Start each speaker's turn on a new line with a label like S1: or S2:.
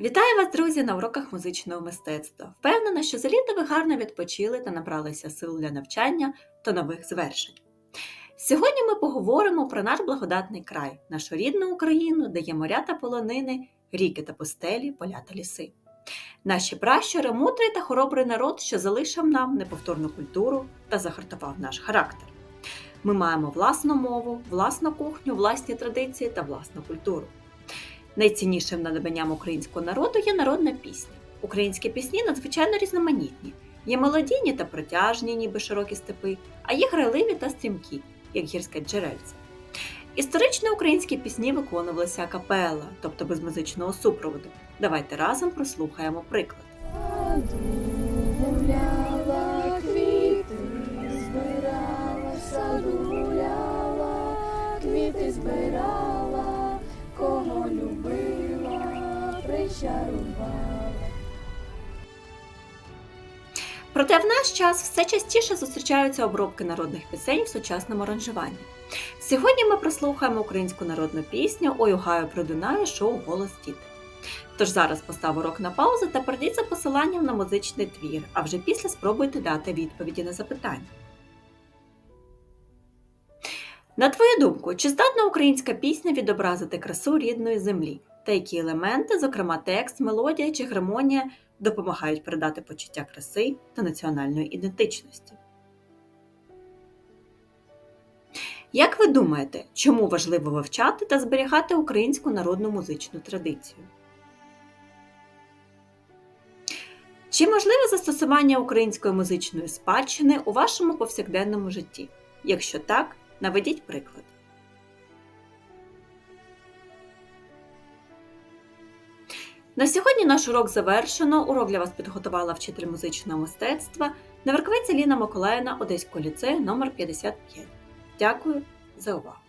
S1: Вітаю вас, друзі, на уроках музичного мистецтва. Впевнена, що за літо ви гарно відпочили та набралися сил для навчання та нових звершень. Сьогодні ми поговоримо про наш благодатний край, нашу рідну Україну, де є моря та полонини, ріки та пустелі, поля та ліси. Наші пращури мудрий та хоробрий народ, що залишив нам неповторну культуру та загартував наш характер. Ми маємо власну мову, власну кухню, власні традиції та власну культуру. Найціннішим надбанням українського народу є народна пісня. Українські пісні надзвичайно різноманітні. Є мелодійні та протяжні, ніби широкі степи, а є грайливі та стрімкі, як гірське джерельце. Історично українські пісні виконувалися акапелла, тобто без музичного супроводу. Давайте разом прослухаємо приклад.
S2: Збирала, квіти збирала,
S1: Проте в наш час все частіше зустрічаються обробки народних пісень в сучасному аранжуванні. Сьогодні ми прослухаємо українську народну пісню Ой гаю про Дунаю шоу Голос діти. Тож зараз постав урок на паузу та перейдіть за посиланням на музичний твір, а вже після спробуйте дати відповіді на запитання. На твою думку, чи здатна українська пісня відобразити красу рідної землі? Та які елементи, зокрема текст, мелодія чи гармонія, допомагають передати почуття краси та національної ідентичності? Як ви думаєте, чому важливо вивчати та зберігати українську народну музичну традицію? Чи можливе застосування української музичної спадщини у вашому повсякденному житті? Якщо так, наведіть приклад. На сьогодні наш урок завершено. Урок для вас підготувала вчитель музичного мистецтва Неверковиця Ліна Миколаївна Одеського ліцею номер 55. Дякую за увагу!